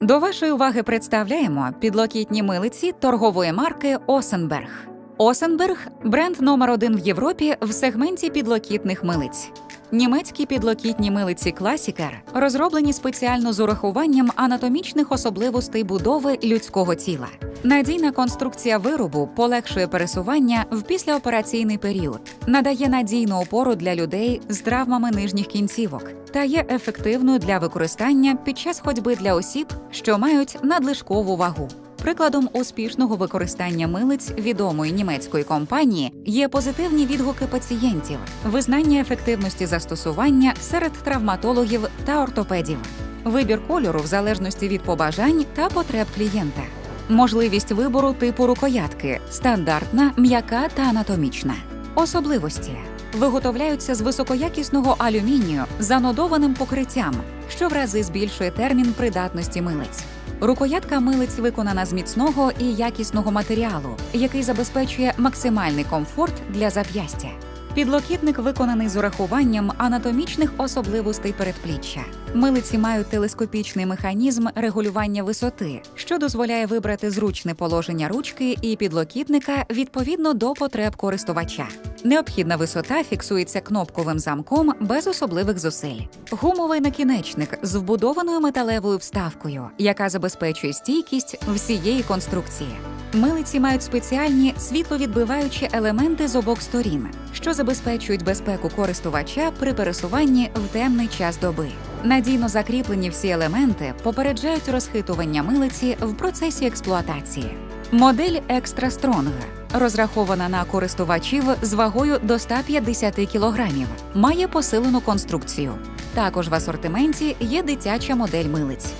До вашої уваги представляємо підлокітні милиці торгової марки Осенберг. Осенберг бренд номер один в Європі в сегменті підлокітних милиць. Німецькі підлокітні милиці Класікер розроблені спеціально з урахуванням анатомічних особливостей будови людського тіла. Надійна конструкція виробу полегшує пересування в післяопераційний період, надає надійну опору для людей з травмами нижніх кінцівок та є ефективною для використання під час ходьби для осіб, що мають надлишкову вагу. Прикладом успішного використання милиць відомої німецької компанії є позитивні відгуки пацієнтів, визнання ефективності застосування серед травматологів та ортопедів, вибір кольору в залежності від побажань та потреб клієнта, можливість вибору типу рукоятки стандартна, м'яка та анатомічна. Особливості виготовляються з високоякісного алюмінію з анодованим покриттям, що в рази збільшує термін придатності милиць. Рукоятка милиць виконана з міцного і якісного матеріалу, який забезпечує максимальний комфорт для зап'ястя. Підлокітник виконаний з урахуванням анатомічних особливостей передпліччя. Милиці мають телескопічний механізм регулювання висоти, що дозволяє вибрати зручне положення ручки і підлокітника відповідно до потреб користувача. Необхідна висота фіксується кнопковим замком без особливих зусиль. Гумовий накінечник з вбудованою металевою вставкою, яка забезпечує стійкість всієї конструкції. Милиці мають спеціальні світловідбиваючі елементи з обох сторін, що забезпечують безпеку користувача при пересуванні в темний час доби. Надійно закріплені всі елементи попереджають розхитування милиці в процесі експлуатації. Модель Extra Strong розрахована на користувачів з вагою до 150 кг, має посилену конструкцію. Також в асортименті є дитяча модель милиць.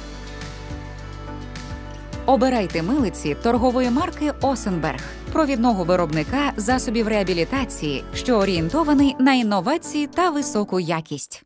Обирайте милиці торгової марки Осенберг, провідного виробника засобів реабілітації, що орієнтований на інновації та високу якість.